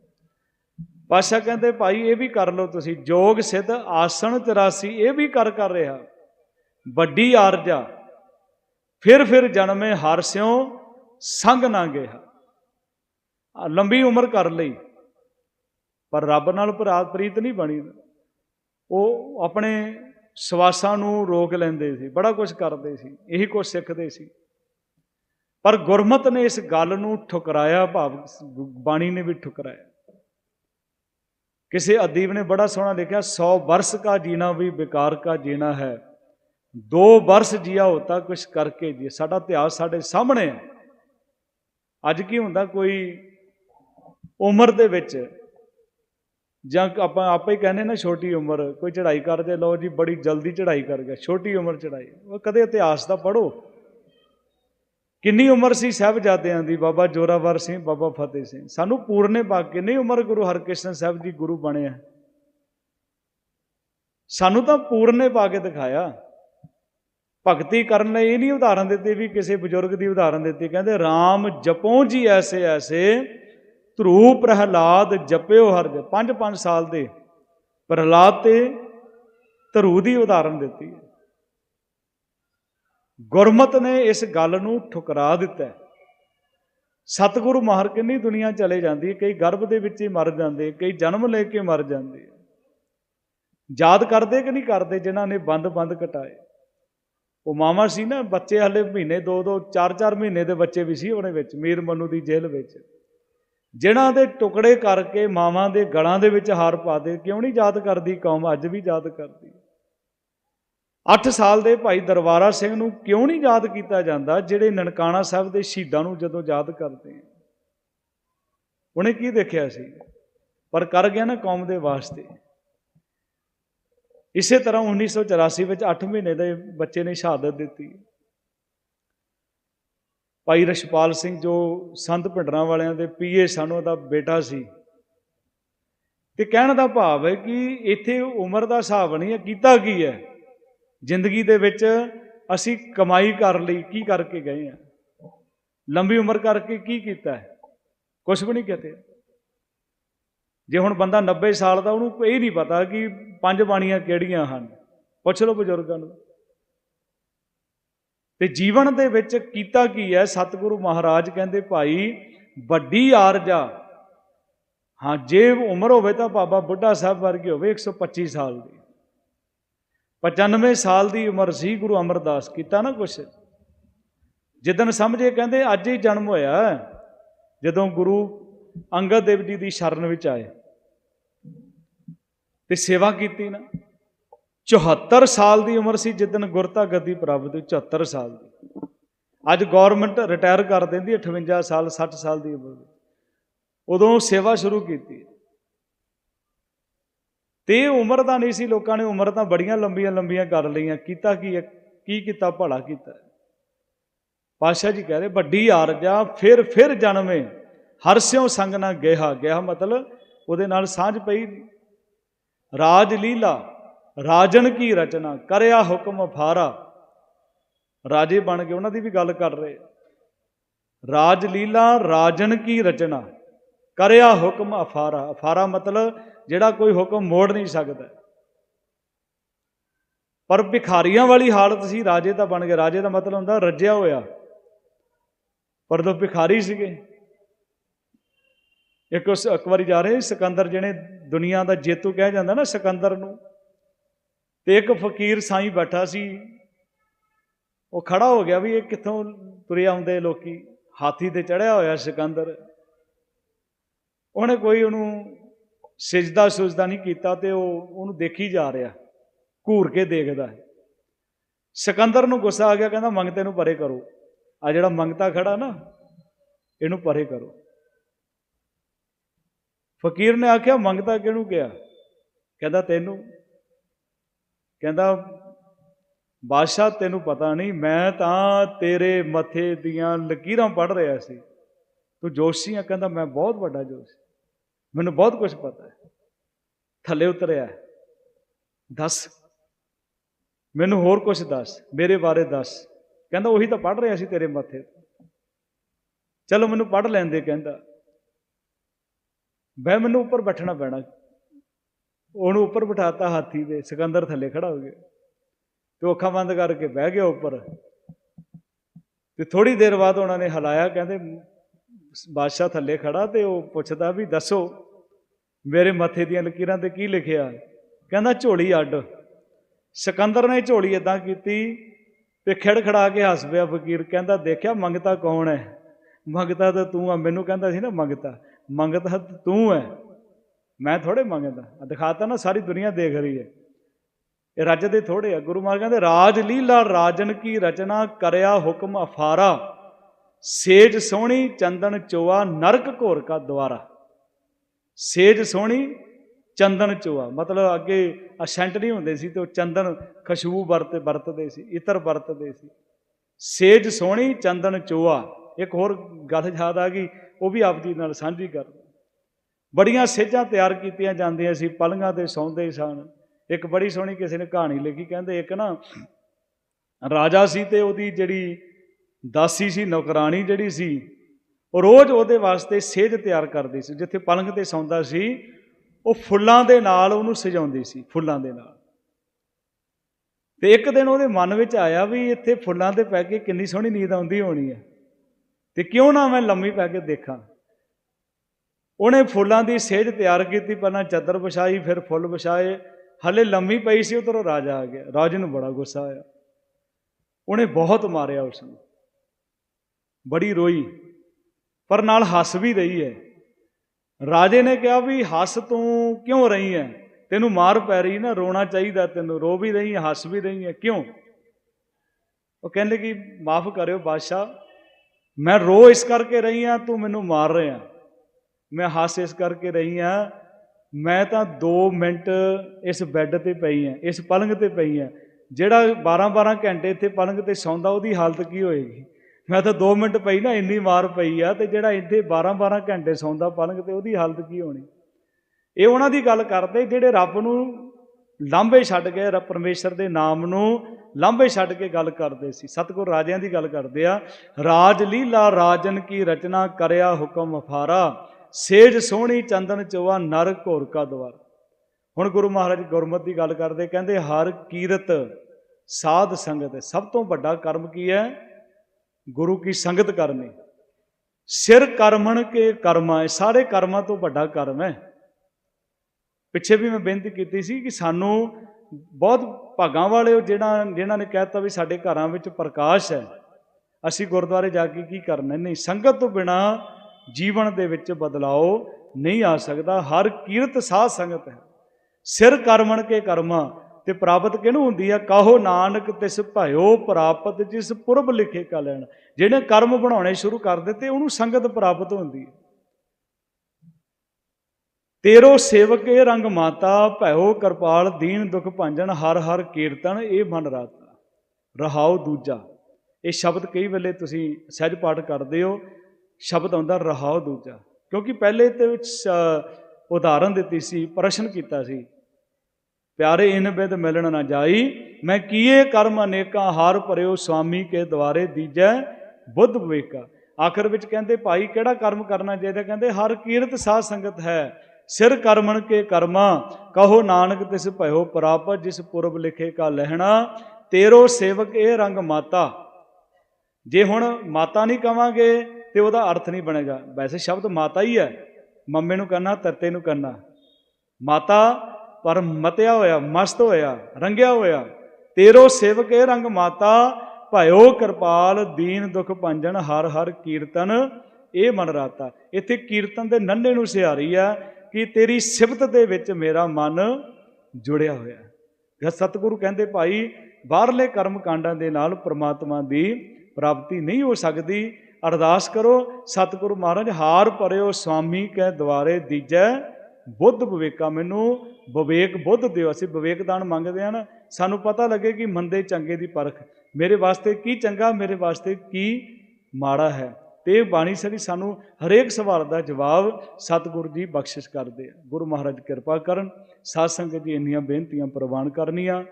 ਪਾਤਸ਼ਾਹ ਕਹਿੰਦੇ, ਭਾਈ, ਇਹ ਵੀ ਕਰ ਲਓ ਤੁਸੀਂ, ਜੋਗ ਸਿੱਧ, ਆਸਣ 84 ਇਹ ਵੀ ਕਰ ਕਰ ਰਿਹਾ। ਵੱਡੀ ਆਰਜਾ ਫਿਰ ਫਿਰ ਜਨਮੇ ਹਰ ਸਿਉ, ਸੰਗ ਨਾ ਗਿਆ ਲੰਬੀ ਉਮਰ ਕਰ ਲਈ। ਪਰ ਰੱਬ ਨਾਲ ਭਰਾ ਪ੍ਰੀਤ ਨਹੀਂ ਬਣੀ। ਉਹ ਆਪਣੇ ਸਵਾਸਾਂ ਨੂੰ ਰੋਕ ਲੈਂਦੇ ਸੀ, ਬੜਾ ਕੁਝ ਕਰਦੇ ਸੀ, ਇਹੀ ਕੁਝ ਸਿੱਖਦੇ ਸੀ। ਪਰ ਗੁਰਮਤ ਨੇ ਇਸ ਗੱਲ ਨੂੰ ਠੁਕਰਾਇਆ, ਭਾਵ ਬਾਣੀ ਨੇ ਵੀ ਠੁਕਰਾਇਆ। ਕਿਸੇ ਅਦੀਬ ਨੇ ਬੜਾ ਸੋਹਣਾ ਲਿਖਿਆ 100 ਵਰਸ ਕਾ ਜੀਣਾ ਵੀ ਬੇਕਾਰ ਕਾ ਜੀਣਾ ਹੈ। ਦੋ ਵਰਸ ਜੀਆ ਹੋਤਾ ਕੁਛ ਕਰਕੇ ਜੀ। ਸਾਡਾ ਇਤਿਹਾਸ ਸਾਡੇ ਸਾਹਮਣੇ ਹੈ ਅੱਜ ਕੀ ਹੁੰਦਾ, ਕੋਈ ਉਮਰ ਦੇ ਵਿੱਚ, ਜਾਂ ਆਪਾਂ ਆਪੇ ਹੀ ਕਹਿੰਦੇ ਨਾ ਛੋਟੀ ਉਮਰ, ਕੋਈ ਚੜ੍ਹਾਈ ਕਰਦੇ, ਲਓ ਜੀ ਬੜੀ ਜਲਦੀ ਚੜ੍ਹਾਈ ਕਰ ਗਿਆ, ਛੋਟੀ ਉਮਰ ਚੜ੍ਹਾਈ, ਉਹ ਕਦੇ ਇਤਿਹਾਸ ਦਾ ਪੜੋ ਕਿੰਨੀ ਉਮਰ ਸੀ ਸਾਹਿਬਜ਼ਾਦਿਆਂ ਦੀ? ਬਾਬਾ ਜੋਰਾਵਰ ਸਿੰਘ, ਬਾਬਾ ਫਤਿਹ ਸਿੰਘ। ਸਾਨੂੰ ਪੂਰਨੇ ਪਾ ਕਿੰਨੀ ਉਮਰ ਗੁਰੂ ਹਰਕ੍ਰਿਸ਼ਨ ਸਾਹਿਬ ਜੀ ਗੁਰੂ ਬਣੇ ਆ? ਸਾਨੂੰ ਤਾਂ ਪੂਰਨੇ ਪਾ ਕੇ ਦਿਖਾਇਆ। ਭਗਤੀ ਕਰਨ ਲਈ ਇਹ ਨਹੀਂ ਉਦਾਹਰਨ ਦਿੱਤੀ ਵੀ ਕਿਸੇ ਬਜ਼ੁਰਗ ਦੀ ਉਦਾਹਰਨ ਦਿੱਤੀ। ਕਹਿੰਦੇ RAM ਜਪੋ ਜੀ ਐਸੇ ਐਸੇ ਧਰੂ ਪ੍ਰਹਲਾਦ ਜਪਿਓ ਹਰ ਜ ਪੰਜ ਪੰਜ ਸਾਲ ਦੇ ਪ੍ਰਹਲਾਦ ਤੇ ਧਰੂ ਦੀ ਉਦਾਹਰਨ ਦਿੱਤੀ ਹੈ। ਗੁਰਮਤ ਨੇ ਇਸ ਗੱਲ ਨੂੰ ਠੁਕਰਾ ਦਿੱਤਾ ਸਤਿਗੁਰੂ ਮਾਹਰ ਕਿੰਨੀ ਦੁਨੀਆ ਚਲੇ ਜਾਂਦੀ ਹੈ, ਕਈ ਗਰਭ ਦੇ ਵਿੱਚ ਹੀ ਮਰ ਜਾਂਦੇ ਕਈ ਜਨਮ ਲੈ ਕੇ ਮਰ ਜਾਂਦੇ ਯਾਦ ਕਰਦੇ ਕਿ ਨਹੀਂ ਕਰਦੇ, ਜਿਨ੍ਹਾਂ ਨੇ ਬੰਦ-ਬੰਦ ਕਟਾਏ। ਉਹ ਮਾਮਾ ਸੀ ਨਾ, ਬੱਚੇ ਹਲੇ ਮਹੀਨੇ ਦੋ ਦੋ, ਚਾਰ ਚਾਰ ਮਹੀਨੇ ਦੇ ਬੱਚੇ ਵੀ ਸੀ ਉਹਨੇ ਵਿੱਚ, ਮੀਰ ਮਨੂ ਦੀ ਜੇਲ੍ਹ ਵਿੱਚ। ਜਿਨ੍ਹਾਂ ਦੇ ਟੁਕੜੇ ਕਰਕੇ ਮਾਵਾਂ ਦੇ ਗਲਾਂ ਦੇ ਵਿੱਚ ਹਾਰ ਪਾ ਦੇ, ਕਿਉਂ ਨਹੀਂ ਯਾਦ ਕਰਦੀ ਕੌਮ? ਅੱਜ ਵੀ ਯਾਦ ਕਰਦੀ। 8 ਸਾਲ ਦੇ ਭਾਈ ਦਰਬਾਰਾ ਸਿੰਘ ਨੂੰ ਕਿਉਂ ਨਹੀਂ ਯਾਦ ਕੀਤਾ ਜਾਂਦਾ, ਜਿਹੜੇ ਨਨਕਾਣਾ ਸਾਹਿਬ ਦੇ ਸ਼ਹੀਦਾਂ ਨੂੰ ਜਦੋਂ ਯਾਦ ਕਰਦੇ ਆ? ਉਹਨੇ ਕੀ ਦੇਖਿਆ ਸੀ? ਪਰ ਕਰ ਗਿਆ ਨਾ ਕੌਮ ਦੇ ਵਾਸਤੇ। ਇਸੇ ਤਰ੍ਹਾਂ 1984 ਵਿੱਚ 8 ਮਹੀਨੇ ਦੇ ਬੱਚੇ ਨੇ ਸ਼ਹਾਦਤ ਦਿੱਤੀ। ਭਾਈ ਰਸ਼ਪਾਲ ਸਿੰਘ ਜੋ ਸੰਤ ਭਿੰਡਰਾਂ ਵਾਲਿਆਂ ਦੇ ਪੀਏ ਸਨ ਉਹਦਾ ਬੇਟਾ ਸੀ। ਤੇ ਕਹਿਣ ਦਾ ਭਾਵ ਹੈ ਕਿ ਇੱਥੇ ਉਮਰ ਦਾ ਹਿਸਾਬ ਨਹੀਂ ਹੈ, ਕੀਤਾ ਕੀ ਹੈ? ਜ਼ਿੰਦਗੀ ਦੇ ਵਿੱਚ ਅਸੀਂ ਕਮਾਈ ਕਰ ਲਈ, ਕੀ ਕਰਕੇ ਗਏ ਆ ਲੰਬੀ ਉਮਰ ਕਰਕੇ ਕੀ ਕੀਤਾ ਹੈ? ਕੁਝ ਵੀ ਨਹੀਂ ਕਿਤੇ। ਜੇ ਹੁਣ ਬੰਦਾ 90 ਸਾਲ ਦਾ, ਉਹਨੂੰ ਇਹ ਨਹੀਂ ਪਤਾ ਕਿ ਪੰਜ ਬਾਣੀਆਂ ਕਿਹੜੀਆਂ ਹਨ? ਪੁੱਛ ਲਓ ਬਜ਼ੁਰਗਾਂ ਨੂੰ। ਤੇ ਜੀਵਨ ਦੇ ਵਿੱਚ ਕੀਤਾ ਕੀ ਹੈ? ਸਤਿਗੁਰੂ ਮਹਾਰਾਜ ਕਹਿੰਦੇ, ਭਾਈ, ਵੱਡੀ ਆਰਜਾ ਹਾਂ, ਜੇ ਉਮਰ ਹੋਵੇ ਤਾਂ ਬਾਬਾ ਬੁੱਢਾ ਸਾਹਿਬ ਵਰਗੀ ਹੋਵੇ 125 ਸਾਲ ਦੀ। 95 ਸਾਲ ਦੀ ਉਮਰ ਸੀ, ਗੁਰੂ ਅਮਰਦਾਸ ਕੀਤਾ ਨਾ ਕੁਛ। ਜਿੱਦਨ ਸਮਝੇ, ਕਹਿੰਦੇ, ਅੱਜ ਹੀ ਜਨਮ ਹੋਇਆ ਜਦੋਂ ਗੁਰੂ ਅੰਗਦ ਦੇਵ ਜੀ ਦੀ ਸ਼ਰਨ ਵਿੱਚ ਆਏ। ਤੇ ਸੇਵਾ ਕੀਤੀ ਨਾ। 74 ਸਾਲ ਦੀ ਉਮਰ ਸੀ ਜਿੱਦਨ ਗੁਰਤਾ ਗੱਦੀ ਪ੍ਰਾਪਤ ਹੋਈ 74 ਸਾਲ ਦੀ। ਅੱਜ ਗਵਰਨਮੈਂਟ ਰਿਟਾਇਰ ਕਰ ਦਿੰਦੀ 58 ਸਾਲ 60 ਸਾਲ ਦੀ ਉਮਰ। ਉਦੋਂ ਸੇਵਾ ਸ਼ੁਰੂ ਕੀਤੀ। ਤੇ ਉਮਰ ਤਾਂ ਨਹੀਂ ਸੀ, ਲੋਕਾਂ ਨੇ ਉਮਰ ਤਾਂ ਬੜੀਆਂ ਲੰਬੀਆਂ ਲੰਬੀਆਂ ਕਰ ਲਈਆਂ, ਕੀਤਾ ਕੀ ਹੈ? ਕੀ ਕੀਤਾ, ਭਲਾ ਕੀਤਾ। ਪਾਸ਼ਾ ਜੀ ਕਹਿ ਰਹੇ, ਵੱਡੀ ਆਰਜਾ ਫਿਰ ਫਿਰ ਜਨਮੇ, ਹਰ ਸਿਉ ਸੰਗ ਨਾ ਗਿਆ ਗਿਆ ਮਤਲਬ ਉਹਦੇ ਨਾਲ ਸਾਂਝ ਪਈ। ਰਾਜ ਲੀਲਾ ਰਾਜਨ ਕੀ ਰਚਨਾ, ਕਰਿਆ ਹੁਕਮ ਫਾਰਾ ਰਾਜੇ ਬਣ ਕੇ ਉਹਨਾਂ ਦੀ ਵੀ ਗੱਲ ਕਰ ਰਹੇ ਰਾਜ ਲੀਲਾ ਰਾਜਨ ਕੀ ਰਚਨਾ, ਕਰਿਆ ਹੁਕਮ ਅਫਾਰਾ। ਅਫਾਰਾ ਮਤਲਬ ਜਿਹੜਾ ਕੋਈ ਹੁਕਮ ਮੋੜ ਨਹੀਂ ਸਕਦਾ। ਪਰ ਭਿਖਾਰੀਆਂ ਵਾਲੀ ਹਾਲਤ ਸੀ, ਰਾਜੇ ਤਾਂ ਬਣ ਗਿਆ ਰਾਜੇ ਦਾ ਮਤਲਬ ਹੁੰਦਾ ਰੱਜਿਆ ਹੋਇਆ। ਪਰ ਦੋ ਭਿਖਾਰੀ ਸੀਗੇ, ਇੱਕ ਉਸ ਇੱਕ ਵਾਰੀ ਜਾ ਰਹੇ ਸਿਕੰਦਰ ਜਿਹਨੇ ਦੁਨੀਆ ਦਾ ਜੇਤੂ ਕਿਹਾ ਜਾਂਦਾ ਨਾ, ਸਿਕੰਦਰ ਨੂੰ ਤੇ ਇੱਕ ਫਕੀਰ ਸਾਈਂ ਬੈਠਾ ਸੀ। ਉਹ ਖੜਾ ਹੋ ਗਿਆ ਵੀ ਇਹ ਕਿੱਥੋਂ ਤੁਰੇ ਆਉਂਦੇ ਲੋਕੀ? ਹਾਥੀ ਤੇ ਚੜਿਆ ਹੋਇਆ ਸਿਕੰਦਰ। ਉਹਨੇ ਕੋਈ ਉਹਨੂੰ ਸਿਜਦਾ ਸੁਜਦਾ ਨਹੀਂ ਕੀਤਾ ਤੇ ਉਹ ਉਹਨੂੰ ਦੇਖੀ ਜਾ ਰਿਹਾ। ਘੂਰ ਕੇ ਦੇਖਦਾ ਹੈ। ਸਿਕੰਦਰ ਨੂੰ ਗੁੱਸਾ ਆ ਗਿਆ, ਕਹਿੰਦਾ ਮੰਗਤੇ ਨੂੰ ਪਰੇ ਕਰੋ। ਆ ਜਿਹੜਾ ਮੰਗਤਾ ਖੜਾ ਨਾ, ਇਹਨੂੰ ਪਰੇ ਕਰੋ। ਫਕੀਰ ਨੇ ਆਖਿਆ, ਮੰਗਤਾ ਕਿਹਨੂੰ ਗਿਆ ਕਹਿੰਦਾ, ਤੈਨੂੰ। ਕਹਿੰਦਾ, ਬਾਦਸ਼ਾਹ, ਤੈਨੂੰ ਪਤਾ ਨਹੀਂ, ਮੈਂ ਤਾਂ ਤੇਰੇ ਮੱਥੇ ਦੀਆਂ ਲਕੀਰਾਂ ਪੜ ਰਿਹਾ ਸੀ। ਤੂੰ ਜੋਸ਼ੀ ਆ? ਕਹਿੰਦਾ, ਮੈਂ ਬਹੁਤ ਵੱਡਾ ਜੋਸ਼। ਮੈਨੂੰ ਬਹੁਤ ਕੁਝ ਪਤਾ ਹੈ। ਥੱਲੇ ਉਤਰਿਆ ਦੱਸ। ਮੈਨੂੰ ਹੋਰ ਕੁਝ ਦੱਸ। ਮੇਰੇ ਬਾਰੇ ਦੱਸ। ਕਹਿੰਦਾ, ਉਹੀ ਤਾਂ ਪੜ ਰਿਹਾ ਸੀ ਤੇਰੇ ਮੱਥੇ ਚਲੋ ਮੈਨੂੰ ਪੜ ਲੈਂਦੇ, ਕਹਿੰਦਾ। ਬੈ ਮੈਨੂੰ ਉੱਪਰ ਬੈਠਣਾ ਪੈਣਾ। ਉਹਨੂੰ ਉੱਪਰ ਬਿਠਾਤਾ ਹਾਥੀ ਦੇ ਸਿਕੰਦਰ ਥੱਲੇ ਖੜਾ ਹੋ ਗਿਆ। ਤੇ ਉਹ ਅੱਖਾਂ ਬੰਦ ਕਰਕੇ ਬਹਿ ਗਿਆ ਉੱਪਰ। ਤੇ ਥੋੜੀ ਦੇਰ ਬਾਅਦ ਉਹਨਾਂ ਨੇ ਹਲਾਇਆ, ਕਹਿੰਦੇ, ਬਾਦਸ਼ਾਹ ਥੱਲੇ ਖੜਾ ਤੇ ਉਹ ਪੁੱਛਦਾ ਵੀ, ਦੱਸੋ, ਮੇਰੇ ਮੱਥੇ ਦੀਆਂ ਲਕੀਰਾਂ ਤੇ ਕੀ ਲਿਖਿਆ? ਕਹਿੰਦਾ, ਝੋਲੀ ਅੱਡ। ਸਿਕੰਦਰ ਨੇ ਝੋਲੀ ਇਦਾਂ ਕੀਤੀ ਤੇ ਖਿੜਖੜਾ ਕੇ ਹੱਸ ਪਿਆ ਫਕੀਰ। ਕਹਿੰਦਾ, ਦੇਖਿਆ, ਮੰਗਤਾ ਕੌਣ ਹੈ? ਮੰਗਤਾ ਤਾਂ ਤੂੰ ਆ। ਮੈਨੂੰ ਕਹਿੰਦਾ ਸੀ ਨਾ, ਮੰਗਤਾ। ਮੰਗਤਾ ਤੂੰ ਹੈ। ਮੈਂ ਥੋੜੇ ਮੰਗਦਾ। ਦਿਖਾਤਾ ਨਾ, ਸਾਰੀ ਦੁਨੀਆ ਦੇਖ ਰਹੀ ਹੈ। ਇਹ ਰੱਜ ਦੇ ਥੋੜੇ ਆ। ਗੁਰੂ ਮਹਾਰਾਜ ਕਹਿੰਦੇ, ਰਾਜ ਲੀਲਾ, ਰਾਜਨ ਕੀ ਰਚਨਾ ਕਰਿਆ ਹੁਕਮ ਅਫਾਰਾ। ਸੇਜ ਸੋਹਣੀ ਚੰਦਨ ਚੋਆ, ਨਰਕ ਘੋਰ ਕਾ ਦਵਾਰਾ ਸੇਜ ਸੋਹਣੀ ਚੰਦਨ ਚੋਆ। ਮਤਲਬ ਅੱਗੇ ਅਸ਼ੈਂਟ ਨਹੀਂ ਹੁੰਦੇ ਸੀ ਤੇ ਉਹ ਚੰਦਨ ਖੁਸ਼ਬੂ ਵਰਤੇ, ਵਰਤਦੇ ਸੀ, ਇਤਰ ਵਰਤਦੇ ਸੀ। ਸੇਜ ਸੋਹਣੀ ਚੰਦਨ ਚੋਆ। ਇੱਕ ਹੋਰ ਗੱਲ ਯਾਦ ਆ ਗਈ, ਉਹ ਵੀ ਆਪ ਜੀ ਨਾਲ ਸਾਂਝੀ ਕਰ। ਬੜੀਆਂ ਸੇਜਾਂ ਤਿਆਰ ਕੀਤੀਆਂ ਜਾਂਦੀਆਂ ਸੀ ਪਲੰਘਾਂ ਤੇ ਸੌਂਦੇ ਸਨ। ਇੱਕ ਬੜੀ ਸੋਹਣੀ ਕਿਸੇ ਨੇ ਕਹਾਣੀ ਲਿਖੀ, ਕਹਿੰਦੇ ਇੱਕ ਨਾ ਰਾਜਾ ਸੀ ਤੇ ਉਹਦੀ ਜਿਹੜੀ ਦਾਸੀ ਸੀ ਨੌਕਰਾਨੀ ਜਿਹੜੀ ਸੀ, ਉਹ ਰੋਜ਼ ਉਹਦੇ ਵਾਸਤੇ ਸੇਜ ਤਿਆਰ ਕਰਦੀ ਸੀ। ਜਿੱਥੇ ਪਲੰਘ ਤੇ ਸੌਂਦਾ ਸੀ, ਉਹ ਫੁੱਲਾਂ ਦੇ ਨਾਲ ਉਹਨੂੰ ਸਜਾਉਂਦੀ ਸੀ, ਫੁੱਲਾਂ ਦੇ ਨਾਲ। ਤੇ ਇੱਕ ਦਿਨ ਉਹਦੇ ਮਨ ਵਿੱਚ ਆਇਆ ਵੀ ਇੱਥੇ ਫੁੱਲਾਂ ਤੇ ਪੈ ਕੇ ਕਿੰਨੀ ਸੋਹਣੀ ਨੀਂਦ ਆਉਂਦੀ ਹੋਣੀ ਹੈ। ਤੇ ਕਿਉਂ ਨਾ ਮੈਂ ਲੰਮੀ ਪੈ ਕੇ ਦੇਖਾਂ? ਉਹਨੇ ਫੁੱਲਾਂ ਦੀ ਸੇਜ ਤਿਆਰ ਕੀਤੀ, ਪਹਿਲਾਂ ਚਾਦਰ ਵਿਛਾਈ, ਫਿਰ ਫੁੱਲ ਵਿਛਾਏ। ਹਲੇ ਲੰਮੀ ਪਈ ਸੀ, ਉਧਰੋਂ ਰਾਜਾ ਆ ਗਿਆ। ਰਾਜੇ ਨੂੰ ਬੜਾ ਗੁੱਸਾ ਆਇਆ। ਉਹਨੇ ਬਹੁਤ ਮਾਰਿਆ ਉਸ ਨੂੰ। ਬੜੀ ਰੋਈ। ਪਰ ਨਾਲ ਹੱਸ ਵੀ ਰਹੀ ਹੈ। ਰਾਜੇ ਨੇ ਕਿਹਾ ਵੀ, ਹੱਸ ਤੂੰ ਕਿਉਂ ਰਹੀ ਹੈ? ਤੈਨੂੰ ਮਾਰ ਪੈ ਰਹੀ ਨਾ, ਰੋਣਾ ਚਾਹੀਦਾ ਤੈਨੂੰ। ਰੋ ਵੀ ਰਹੀ ਹੈ, ਹੱਸ ਵੀ ਰਹੀ ਹੈ। ਕਿਉਂ? ਉਹ ਕਹਿੰਦੇ ਕਿ, ਮਾਫ ਕਰਿਓ ਬਾਦਸ਼ਾਹ, ਮੈਂ ਰੋ ਇਸ ਕਰਕੇ ਰਹੀ ਹਾਂ, ਤੂੰ ਮੈਨੂੰ ਮਾਰ ਰਿਹਾ। ਮੈਂ ਹੱਸ ਇਸ ਕਰਕੇ ਰਹੀ ਹਾਂ, ਮੈਂ ਤਾਂ 2 ਮਿੰਟ ਇਸ ਬੈੱਡ ਤੇ ਪਈ ਹਾਂ, ਇਸ ਪਲੰਗ ਤੇ ਪਈ ਹਾਂ। ਜਿਹੜਾ 12-12 ਘੰਟੇ ਇੱਥੇ ਪਲੰਗ ਤੇ ਸੌਂਦਾ, ਉਹਦੀ ਹਾਲਤ ਕੀ ਹੋਏਗੀ? ਮੈਂ ਤਾਂ 2 ਮਿੰਟ ਪਈ ਨਾ, ਇੰਨੀ ਮਾਰ ਪਈ ਆ ਤੇ ਜਿਹੜਾ ਇੱਥੇ 12-12 ਘੰਟੇ ਸੌਂਦਾ ਪਲੰਗ ਤੇ, ਉਹਦੀ ਹਾਲਤ ਕੀ ਹੋਣੀ? ਇਹ ਉਹਨਾਂ ਦੀ ਗੱਲ ਕਰਦੇ ਜਿਹੜੇ ਰੱਬ ਨੂੰ ਲਾਂਭੇ ਛੱਡ ਕੇ ਰੱਬ ਪਰਮੇਸ਼ਰ ਦੇ ਨਾਮ ਨੂੰ ਲਾਂਭੇ ਛੱਡ ਕੇ ਗੱਲ ਕਰਦੇ ਸੀ। ਸਤਿਗੁਰ ਰਾਜਿਆਂ ਦੀ ਗੱਲ ਕਰਦੇ ਆ, ਰਾਜ ਲੀਲਾ ਰਾਜਨ ਕੀ ਰਚਨਾ ਕਰਿਆ ਹੁਕਮ ਅਫਾਰਾ ਸੇਜ ਸੋਹਣੀ, ਚੰਦਨ ਚੋਆ ਨਰ ਘੋਰ ਕਾ ਦਵਾਰ। ਹੁਣ ਗੁਰੂ ਮਹਾਰਾਜ ਗੁਰਮਤ ਦੀ ਗੱਲ ਕਰਦੇ, ਕਹਿੰਦੇ, ਹਰ ਕੀਰਤ ਸਾਧ ਸੰਗਤ ਸਭ ਤੋਂ ਵੱਡਾ ਕਰਮ ਕੀ ਹੈ? ਗੁਰੂ ਕੀ ਸੰਗਤ ਕਰਨੀ। ਸਿਰ ਕਰਮਣ ਕੇ ਕਰਮਾ ਹੈ। ਸਾਰੇ ਕਰਮਾਂ ਤੋਂ ਵੱਡਾ ਕਰਮ ਹੈ। ਪਿੱਛੇ ਵੀ ਮੈਂ ਬੇਨਤੀ ਕੀਤੀ ਸੀ ਕਿ ਸਾਨੂੰ ਬਹੁਤ ਭਾਗਾਂ ਵਾਲੇ ਉਹ ਜਿਹੜਾ, ਜਿਨ੍ਹਾਂ ਨੇ ਕਹਿਤਾ ਵੀ ਸਾਡੇ ਘਰਾਂ ਵਿੱਚ ਪ੍ਰਕਾਸ਼ ਹੈ। ਅਸੀਂ ਗੁਰਦੁਆਰੇ ਜਾ ਕੇ ਕੀ ਕਰਨਾ? ਨਹੀਂ, ਸੰਗਤ ਤੋਂ ਬਿਨਾ ਜੀਵਨ ਦੇ ਵਿੱਚ ਬਦਲਾਓ ਨਹੀਂ ਆ ਸਕਦਾ। ਹਰ ਕੀਰਤ ਸਾਧ ਸੰਗਤ ਹੈ। ਸਿਰ ਕਰਮਣ ਕੇ ਕਰਮਾ, ਤੇ ਪ੍ਰਾਪਤ ਕਿਹਨੂੰ ਹੁੰਦੀ ਆ? ਕਾਹੋ ਨਾਨਕ ਤਿਸ ਭਇਓ ਪ੍ਰਾਪਤ, ਜਿਸ ਪੁਰਬ ਲਿਖੇ ਕਾ ਲੈਣ। ਜਿਹਨੇ ਕਰਮ ਬਣਾਉਣੇ ਸ਼ੁਰੂ ਕਰ ਦਿੱਤੇ, ਉਹਨੂੰ ਸੰਗਤ ਪ੍ਰਾਪਤ ਹੁੰਦੀ ਹੈ। ਤੇਰੋ ਸੇਵਕ ਇਹ ਰੰਗ ਮਾਤਾ, ਭਇਓ ਕਿਰਪਾਲ, ਦੀਨ ਦੁਖ ਭੰਜਨ ਹਰ ਹਰ ਕੀਰਤਨ, ਇਹ ਮਨ ਰਾਤਾ ਰਹਾਉ ਦੂਜਾ। ਇਹ ਸ਼ਬਦ ਕਈ ਵੇਲੇ ਤੁਸੀਂ ਸਹਿਜ ਪਾਠ ਕਰਦੇ ਹੋ। ਸ਼ਬਦ ਆਉਂਦਾ ਰਹਾਉ ਦੂਜਾ। ਕਿਉਂਕਿ ਪਹਿਲੇ ਤੇ ਵਿੱਚ ਸ- ਉਦਾਹਰਨ ਦਿੱਤੀ ਸੀ, ਪ੍ਰਸ਼ਨ ਕੀਤਾ ਸੀ। ਪਿਆਰੇ, ਇਨ ਬਿਦ ਮਿਲਣ ਨਾ ਜਾਈ, ਮੈਂ ਕੀਏ ਕਰਮ ਅਨੇਕਾਂ, ਹਾਰ ਭਰਿਓ ਸੁਆਮੀ ਕੇ ਦਵਾਰੇ ਦੀਜੈ ਬੁੱਧ ਵਿਵੇਕਾ। ਆਖਰ ਵਿੱਚ ਕਹਿੰਦੇ, ਭਾਈ, ਕਿਹੜਾ ਕਰਮ ਕਰਨਾ ਚਾਹੀਦਾ? ਕਹਿੰਦੇ, ਹਰ ਕੀਰਤ ਸਾਧ ਸੰਗਤ ਹੈ, ਸਿਰ ਕਰਮਣ ਕੇ ਕਰਮਾ, ਕਹੋ ਨਾਨਕ ਤਿਸ ਭਇਓ ਪ੍ਰਾਪਤ ਜਿਸ ਪੁਰਬ ਲਿਖੇ ਕਾ ਲਹਿਣਾ, ਤੇਰੋ ਸੇਵਕ ਇਹ ਰੰਗ ਮਾਤਾ। ਜੇ ਹੁਣ ਮਾਤਾ ਨਹੀਂ ਕਵਾਂਗੇ ਤੇ ਉਹਦਾ ਅਰਥ ਨਹੀਂ ਬਣੇਗਾ। ਵੈਸੇ ਸ਼ਬਦ ਮਾਤਾ ਹੀ ਹੈ। ਮੰਮੇ ਨੂੰ ਕਰਨਾ, ਤੱਤੇ ਨੂੰ ਕਰਨਾ। ਮਾਤਾ ਪਰ ਮਤਿਆ ਹੋਇਆ, ਮਸਤ ਹੋਇਆ, ਰੰਗਿਆ ਹੋਇਆ। ਤੇਰੋ ਸੇਵਕ ਇਹ ਰੰਗ ਮਾਤਾ, ਭਇਓ ਕਿਰਪਾਲ, ਦੀਨ ਦੁਖ ਭੰਜਨ ਹਰ ਹਰ ਕੀਰਤਨ, ਇਹ ਮਨ ਰਾਤਾ। ਇੱਥੇ ਕੀਰਤਨ ਦੇ ਨੰਨੇ ਨੂੰ ਸਿਹਾਰੀ ਆ ਕਿ ਤੇਰੀ ਸਿਫਤ ਦੇ ਵਿੱਚ ਮੇਰਾ ਮਨ ਜੁੜਿਆ ਹੋਇਆ ਜਦ ਸਤਿਗੁਰੂ ਕਹਿੰਦੇ, ਭਾਈ, ਬਾਹਰਲੇ ਕਰਮ ਕਾਂਡਾਂ ਦੇ ਨਾਲ ਪ੍ਰਮਾਤਮਾ ਦੀ ਪ੍ਰਾਪਤੀ ਨਹੀਂ ਹੋ ਸਕਦੀ। ਅਰਦਾਸ ਕਰੋ, ਸਤਿਗੁਰੂ ਮਹਾਰਾਜ, ਹਾਰ ਭਰਿਓ ਸੁਆਮੀ ਕੈ ਦੁਆਰੇ ਦੀਜੈ, ਬੁੱਧ ਵਿਵੇਕਾ ਮੈਨੂੰ, ਵਿਵੇਕ ਬੁੱਧ ਦਿਓ। ਅਸੀਂ ਵਿਵੇਕਦਾਨ ਮੰਗਦੇ ਹਾਂ ਨਾ, ਸਾਨੂੰ ਪਤਾ ਲੱਗੇ ਕਿ ਮੰਦੇ ਚੰਗੇ ਦੀ ਪਰਖ। ਮੇਰੇ ਵਾਸਤੇ ਕੀ ਚੰਗਾ, ਮੇਰੇ ਵਾਸਤੇ ਕੀ ਮਾੜਾ ਹੈ? ਤੇ ਇਹ ਬਾਣੀ ਸੜੀ ਸਾਨੂੰ ਹਰੇਕ ਸਵਾਲ ਦਾ ਜਵਾਬ ਸਤਿਗੁਰੂ ਜੀ ਬਖਸ਼ਿਸ਼ ਕਰਦੇ ਆ। ਗੁਰੂ ਮਹਾਰਾਜ ਕਿਰਪਾ ਕਰਨ, ਸਾਧ ਸੰਗਤ ਜੀ ਇੰਨੀਆਂ ਬੇਨਤੀਆਂ ਪ੍ਰਵਾਨ ਕਰਨੀਆਂ।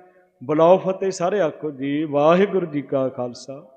ਬੁਲਾਓ ਫਤਿਹ ਸਾਰੇ ਆਖੋ ਜੀ, ਵਾਹਿਗੁਰੂ ਜੀ ਕਾ ਖਾਲਸਾ।